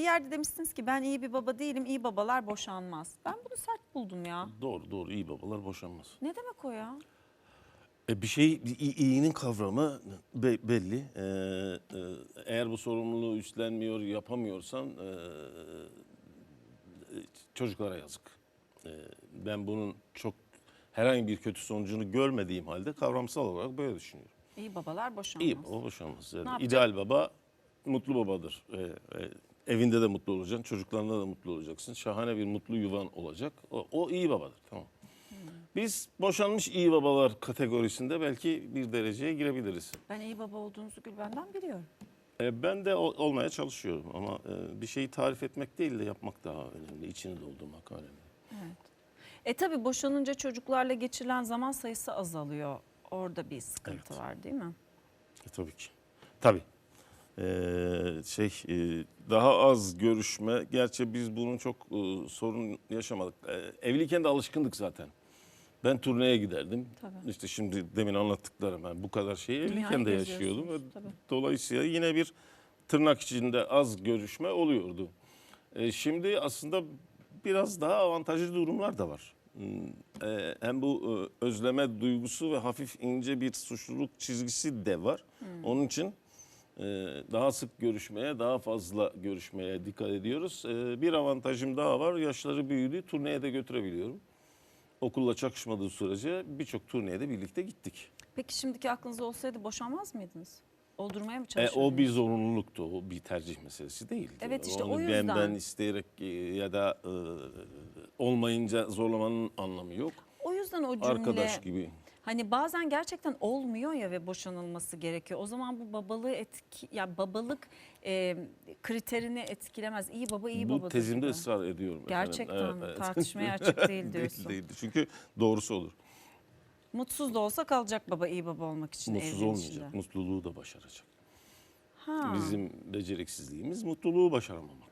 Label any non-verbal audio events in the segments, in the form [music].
Bir yerde demişsiniz ki ben iyi bir baba değilim, iyi babalar boşanmaz. Ben bunu sert buldum ya. Doğru doğru iyi babalar boşanmaz. Ne demek o ya? E bir şey i- iyinin kavramı be- belli. E, e, eğer bu sorumluluğu üstlenmiyor, yapamıyorsan e, e, çocuklara yazık. E, ben bunun çok herhangi bir kötü sonucunu görmediğim halde kavramsal olarak böyle düşünüyorum. İyi babalar boşanmaz. İyi baba boşanmaz. Yani ideal baba mutlu babadır. E, e, evinde de mutlu olacaksın, çocuklarında da mutlu olacaksın. Şahane bir mutlu yuvan olacak. O, o iyi babadır. Tamam. Biz boşanmış iyi babalar kategorisinde belki bir dereceye girebiliriz. Ben iyi baba olduğunuzu Gülben'den biliyorum. E, ben de ol- olmaya çalışıyorum ama e, bir şeyi tarif etmek değil de yapmak daha önemli. İçini doldurmak önemli. Evet. E tabi boşanınca çocuklarla geçirilen zaman sayısı azalıyor. Orada bir sıkıntı Evet. var değil mi? E, tabii ki. Tabii. Ee, şey e, daha az görüşme. Gerçi biz bunun çok e, sorun yaşamadık. E, evliyken de alışkındık zaten. Ben turneye giderdim. Tabii. İşte şimdi demin anlattıklarım ben bu kadar şeyi evliyken de yaşıyordum. Tabii. Dolayısıyla yine bir tırnak içinde az görüşme oluyordu. E, şimdi aslında biraz daha avantajlı durumlar da var. Hmm, e, hem bu özleme duygusu ve hafif ince bir suçluluk çizgisi de var. Onun için daha sık görüşmeye, daha fazla görüşmeye dikkat ediyoruz. E, bir avantajım daha var. Yaşları büyüdü, turneye de götürebiliyorum. Okulla çakışmadığı sürece birçok turneye de birlikte gittik. Peki şimdiki aklınızda olsaydı boşanmaz mıydınız? Oldurmaya mı E, çalışırdınız? o bir zorunluluktu, o bir tercih meselesi değildi. Evet, işte Onu o ben, yüzden. ben isteyerek e, ya da e, olmayınca zorlamanın anlamı yok. O yüzden o cümle Arkadaş gibi. Hani bazen gerçekten olmuyor ya ve boşanılması gerekiyor. O zaman bu babalığı etki ya babalık e, kriterini etkilemez. İyi baba iyi Bu babadır. tezimde gibi. ısrar ediyorum. Gerçekten efendim. Evet, evet. tartışmaya [laughs] açık değil diyorsun. Değil, değildi. Çünkü doğrusu olur. Mutsuz da olsa kalacak baba iyi baba olmak için Mutsuz olmayacak. içinde. Mutluluğu da başaracak. Ha. Bizim beceriksizliğimiz mutluluğu başaramamak.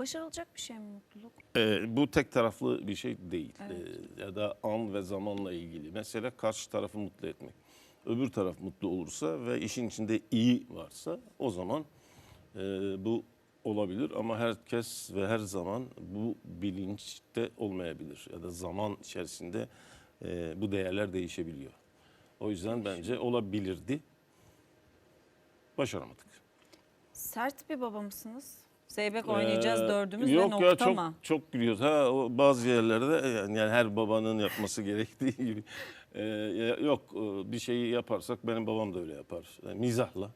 Başarılacak bir şey mi mutluluk? Ee, bu tek taraflı bir şey değil. Evet. Ee, ya da an ve zamanla ilgili. Mesela karşı tarafı mutlu etmek. Öbür taraf mutlu olursa ve işin içinde iyi varsa o zaman e, bu olabilir. Ama herkes ve her zaman bu bilinçte olmayabilir. Ya da zaman içerisinde e, bu değerler değişebiliyor. O yüzden bence olabilirdi. Başaramadık. Sert bir baba mısınız? Zeybek oynayacağız Ee, dördümüz Yok ve nokta ya çok, mı? çok gülüyoruz. Ha o bazı yerlerde yani, yani her babanın yapması [laughs] gerektiği gibi. Ee, yok e, bir şeyi yaparsak benim babam da öyle yapar. Yani mizahla.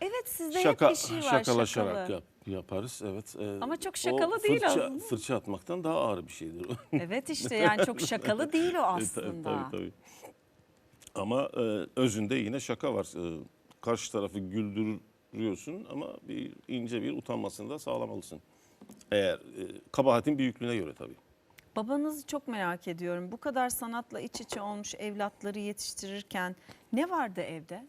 Evet sizde Şaka, hep bir şey var şakalaşarak şakalı. yap- yaparız. Evet. Ee, Ama çok o şakalı değil fırça, aslında. Fırça atmaktan daha ağır bir şeydir. o. [laughs] Evet işte yani çok şakalı [laughs] değil o E, aslında. tabii, tabii. Ama e, özünde yine şaka var. E, karşı tarafı güldürüyorsun ama bir ince bir utanmasını da sağlamalısın. Eğer e, kabahatin büyüklüğüne göre tabii. Babanızı çok merak ediyorum. Bu kadar sanatla iç içe olmuş evlatları yetiştirirken ne vardı evde?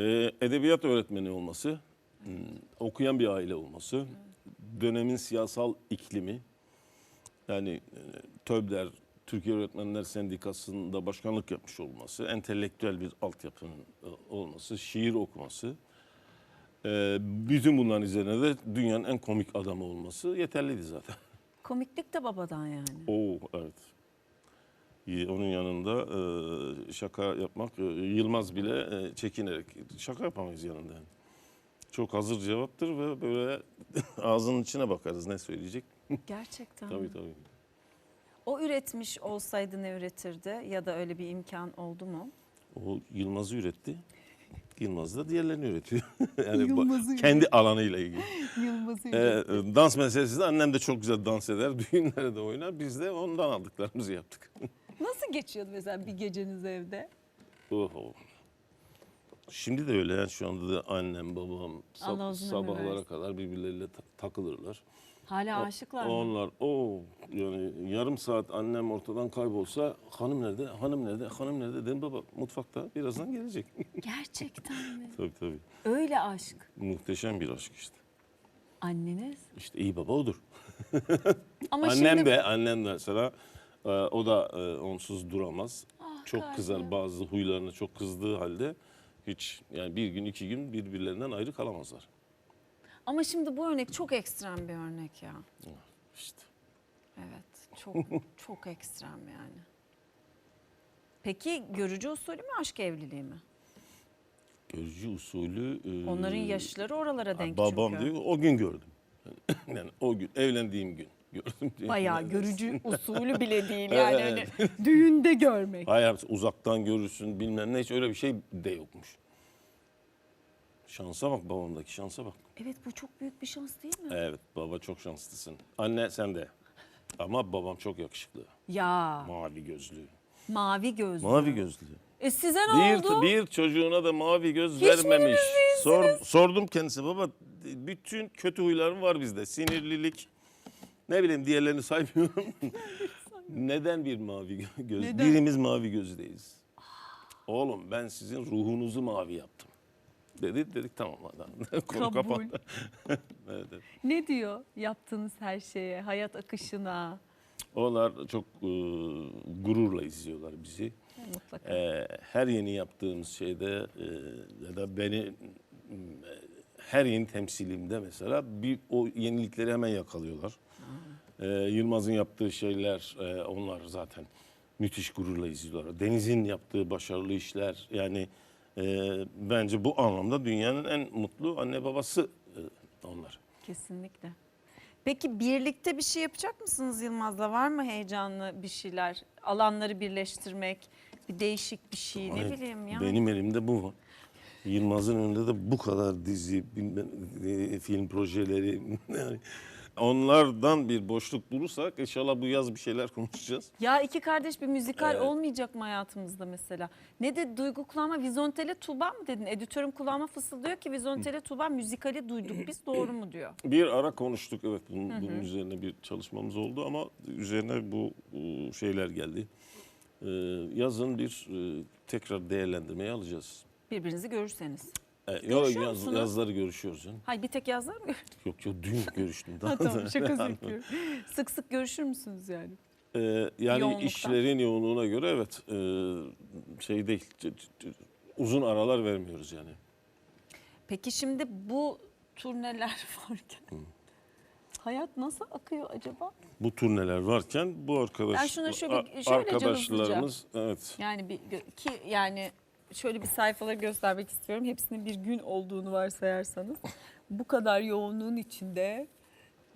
E, edebiyat öğretmeni olması, hmm, okuyan bir aile olması, dönemin siyasal iklimi, yani e, TÖBDER, Türkiye Öğretmenler Sendikası'nda başkanlık yapmış olması, entelektüel bir altyapının e, olması, şiir okuması, e, bütün bunların üzerine de dünyanın en komik adamı olması yeterliydi zaten. Komiklik de babadan yani. Oo evet. İyi, Onun yanında e, şaka yapmak, e, Yılmaz bile e, çekinerek şaka yapamayız yanında. yani. Çok hazır cevaptır ve böyle [laughs] ağzının içine bakarız ne söyleyecek. Gerçekten. [laughs] Tabii tabii. O üretmiş olsaydı ne üretirdi ya da öyle bir imkan oldu mu? O Yılmaz'ı üretti. Yılmaz da diğerlerini üretiyor. [laughs] yani Yılmaz'ı kendi alanıyla ilgili. [laughs] Yılmaz'ı E, e, dans meselesi de annem de çok güzel dans eder, [laughs] düğünlerde oynar. Biz de ondan aldıklarımızı yaptık. Nasıl geçiyordu mesela bir geceniz evde? Oho. Şimdi de öyle yani şu anda da annem babam sab- sabahlara kadar birbirleriyle ta- takılırlar. Hala aşıklar mı? Onlar o yani yarım saat annem ortadan kaybolsa hanım nerede hanım nerede hanım nerede dedim baba mutfakta birazdan gelecek. [laughs] Gerçekten mi? tabii tabii Öyle aşk. muhteşem bir aşk işte. Anneniz? İşte iyi baba odur. [laughs] Ama annem şimdi de annem de mesela e, o da e, onsuz duramaz. Ah, çok kalbim. kızar bazı huylarına çok kızdığı halde hiç yani bir gün iki gün birbirlerinden ayrı kalamazlar. Ama şimdi bu örnek çok ekstrem bir örnek ya. İşte. Evet çok [laughs] çok ekstrem yani. Peki görücü usulü mü aşk evliliği mi? Görücü usulü. e, Onların yaşları oralara denk Babam çünkü. diyor o gün gördüm. [laughs] Yani o gün evlendiğim gün gördüm. diyor. Bayağı görücü [laughs] usulü bile değil yani Evet. hani düğünde görmek. Hayır uzaktan görürsün bilmem ne hiç öyle bir şey de yokmuş. Şansa bak babamdaki şansa bak. Evet bu çok büyük bir şans değil mi? Evet baba çok şanslısın. Anne sen de. Ama babam çok yakışıklı. Ya Mavi gözlü. mavi gözlü. Mavi gözlü. E size ne oldu? bir çocuğuna da mavi göz vermemiş. Sor, sordum kendisi baba bütün kötü huylarım var bizde. Sinirlilik ne bileyim diğerlerini saymıyorum. [laughs] Neden bir mavi gö- göz? Neden? Birimiz mavi gözdeyiz. Oğlum ben sizin ruhunuzu mavi yaptım. Dedi dedik tamam hadi. [laughs] Konu Kabul. kapandı. [laughs] evet, evet. Ne diyor yaptığınız her şeye, hayat akışına? Onlar çok e, gururla izliyorlar bizi. Mutlaka. Ee, her yeni yaptığımız şeyde e, ya da beni e, her yeni temsilimde mesela bir o yenilikleri hemen yakalıyorlar. Ee, Yılmaz'ın yaptığı şeyler e, onlar zaten müthiş gururla izliyorlar. Deniz'in yaptığı başarılı işler yani e, bence bu anlamda dünyanın en mutlu anne babası e, onlar. Kesinlikle. Peki birlikte bir şey yapacak mısınız Yılmaz'la? Var mı heyecanlı bir şeyler? Alanları birleştirmek, bir değişik bir şey ne bileyim ya. Benim elimde bu var. Yılmaz'ın önünde de bu kadar dizi, bilmem, e, film projeleri. [laughs] Yani onlardan bir boşluk bulursak inşallah bu yaz bir şeyler [laughs] konuşacağız. Ya iki kardeş bir müzikal Evet. olmayacak mı hayatımızda mesela? Ne de duygu kulağıma Vizontele Tuğba mı dedin? Editörüm kulağıma fısıldıyor ki Vizontele Tuğba müzikali duyduk biz doğru mu diyor. [clears throat] Bir ara konuştuk evet bunun, bunun üzerine bir çalışmamız oldu ama üzerine bu, bu şeyler geldi. Ee, yazın bir e, tekrar değerlendirmeye alacağız. Birbirinizi görürseniz. Yok, Görüşüyor yaz, musunuz? yazları görüşüyoruz. canım. Hay bir tek yazlar mı? [laughs] Yok yok dün görüştüm. ha, daha tamam da. şaka [laughs] yapıyorum. Sık sık görüşür müsünüz yani? Ee, yani Yoğunluktan. işlerin yoğunluğuna göre evet e, şey değil c- c- uzun aralar vermiyoruz yani. Peki şimdi bu turneler [laughs] varken hayat nasıl akıyor acaba? Bu turneler varken bu arkadaş Ben şuna şöyle- a- şöylece arkadaşlarımız evet Yani bir gö- ki yani şöyle bir sayfaları göstermek istiyorum. Hepsinin bir gün olduğunu varsayarsanız. Bu kadar yoğunluğun içinde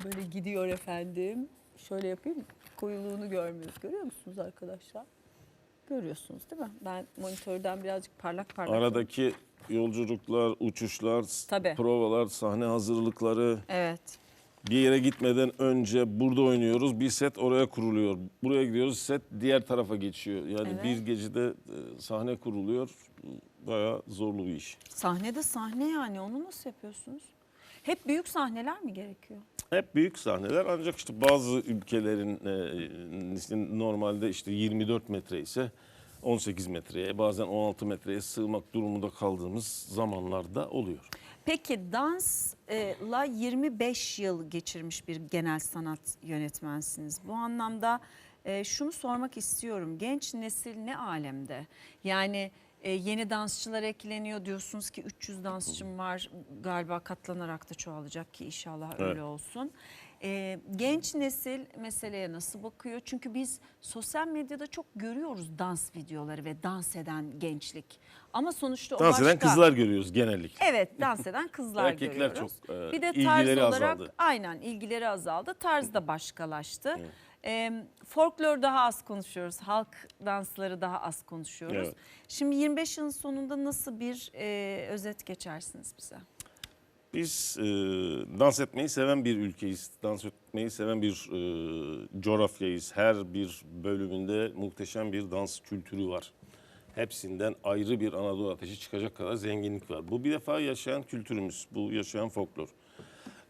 böyle gidiyor efendim. Şöyle yapayım. Koyuluğunu görmüyoruz. Görüyor musunuz arkadaşlar? Görüyorsunuz değil mi? Ben monitörden birazcık parlak parlak. aradaki yolculuklar, uçuşlar, Tabii. provalar, sahne hazırlıkları Evet. Bir yere gitmeden önce burada oynuyoruz. Bir set oraya kuruluyor. Buraya gidiyoruz set diğer tarafa geçiyor. Yani Evet. bir gecede e, sahne kuruluyor. Bayağı zorlu bir iş. Sahnede sahne yani onu nasıl yapıyorsunuz? Hep büyük sahneler mi gerekiyor? Hep büyük sahneler ancak işte bazı ülkelerin e, işte normalde işte 24 metre ise 18 metreye bazen 16 metreye sığmak durumunda kaldığımız zamanlarda oluyor. Peki dansla 25 yıl geçirmiş bir genel sanat yönetmensiniz. Bu anlamda e, şunu sormak istiyorum. Genç nesil ne alemde? Yani e, yeni dansçılar ekleniyor diyorsunuz ki 300 dansçım var galiba katlanarak da çoğalacak ki inşallah öyle Evet. olsun. E, genç nesil meseleye nasıl bakıyor? Çünkü biz sosyal medyada çok görüyoruz dans videoları ve dans eden gençlik. Ama sonuçta o Dans eden başka. kızlar görüyoruz genellikle. Evet dans eden [laughs] kızlar Erkekler görüyoruz. çok, e, bir de tarz ilgileri olarak azaldı. aynen ilgileri azaldı. Tarz da başkalaştı. E, folklor daha az konuşuyoruz. Halk dansları daha az konuşuyoruz. Evet. Şimdi 25 yılın sonunda nasıl bir e, özet geçersiniz bize? Biz e, dans etmeyi seven bir ülkeyiz. Dans etmeyi seven bir e, coğrafyayız. Her bir bölümünde muhteşem bir dans kültürü var. Hepsinden ayrı bir Anadolu ateşi çıkacak kadar zenginlik var. Bu bir defa yaşayan kültürümüz, bu yaşayan folklor.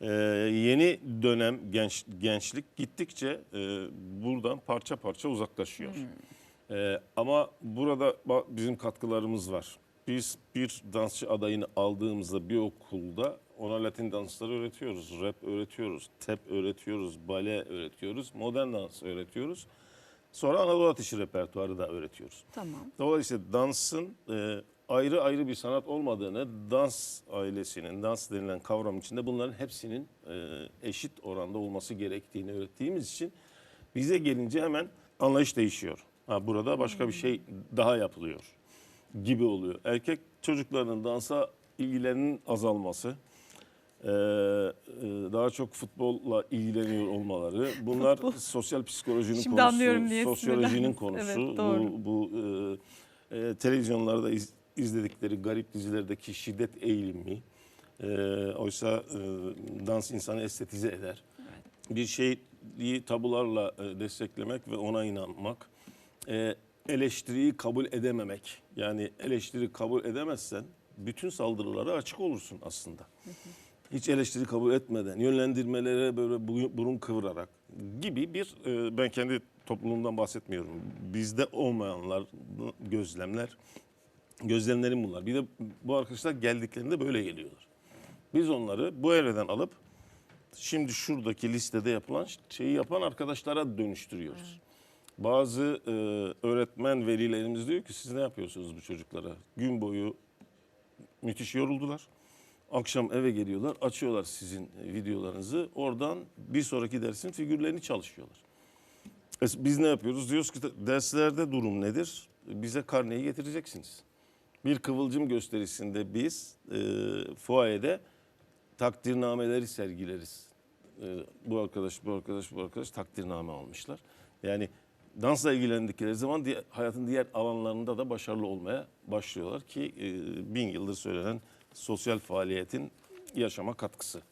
E, yeni dönem genç gençlik gittikçe e, buradan parça parça uzaklaşıyor. E, ama burada bizim katkılarımız var. Biz bir dansçı adayını aldığımızda bir okulda ona Latin dansları öğretiyoruz, rap öğretiyoruz, tep öğretiyoruz, bale öğretiyoruz, modern dans öğretiyoruz. Sonra Anadolu Ateşi repertuarı da öğretiyoruz. Tamam. Dolayısıyla dansın e, ayrı ayrı bir sanat olmadığını, dans ailesinin, dans denilen kavram içinde bunların hepsinin e, eşit oranda olması gerektiğini öğrettiğimiz için bize gelince hemen anlayış değişiyor. Ha, burada başka bir şey daha yapılıyor gibi oluyor. Erkek çocukların dansa ilgilerinin azalması, e, e, daha çok futbolla ilgileniyor olmaları. [laughs] Bunlar sosyal psikolojinin Şimdi konusu, sosyolojinin [laughs] konusu. Evet, doğru. Bu, bu e, e, televizyonlarda iz- izledikleri garip dizilerdeki şiddet eğilimi. E, oysa e, dans insanı estetize eder. Bir şeyi tabularla e, desteklemek ve ona inanmak. E, eleştiriyi kabul edememek. Yani eleştiri kabul edemezsen bütün saldırılara açık olursun aslında. Hiç eleştiri kabul etmeden, yönlendirmelere böyle bu- burun kıvırarak gibi bir e, ben kendi toplumumdan bahsetmiyorum. Bizde olmayanlar, gözlemler, gözlemlerim bunlar. Bir de bu arkadaşlar geldiklerinde böyle geliyorlar. Biz onları bu evreden alıp şimdi şuradaki listede yapılan şeyi yapan arkadaşlara dönüştürüyoruz. Bazı e, öğretmen velilerimiz diyor ki siz ne yapıyorsunuz bu çocuklara? Gün boyu müthiş yoruldular. Akşam eve geliyorlar, açıyorlar sizin e, videolarınızı. Oradan bir sonraki dersin figürlerini çalışıyorlar. Es- Biz ne yapıyoruz? Diyoruz ki derslerde durum nedir? Bize karneyi getireceksiniz. Bir kıvılcım gösterisinde biz e, fuayede takdirnameleri sergileriz. E, bu arkadaş, bu arkadaş, bu arkadaş takdirname almışlar. Yani dansla ilgilendikleri zaman diğer, hayatın diğer alanlarında da başarılı olmaya başlıyorlar ki e, bin yıldır söylenen sosyal faaliyetin yaşama katkısı.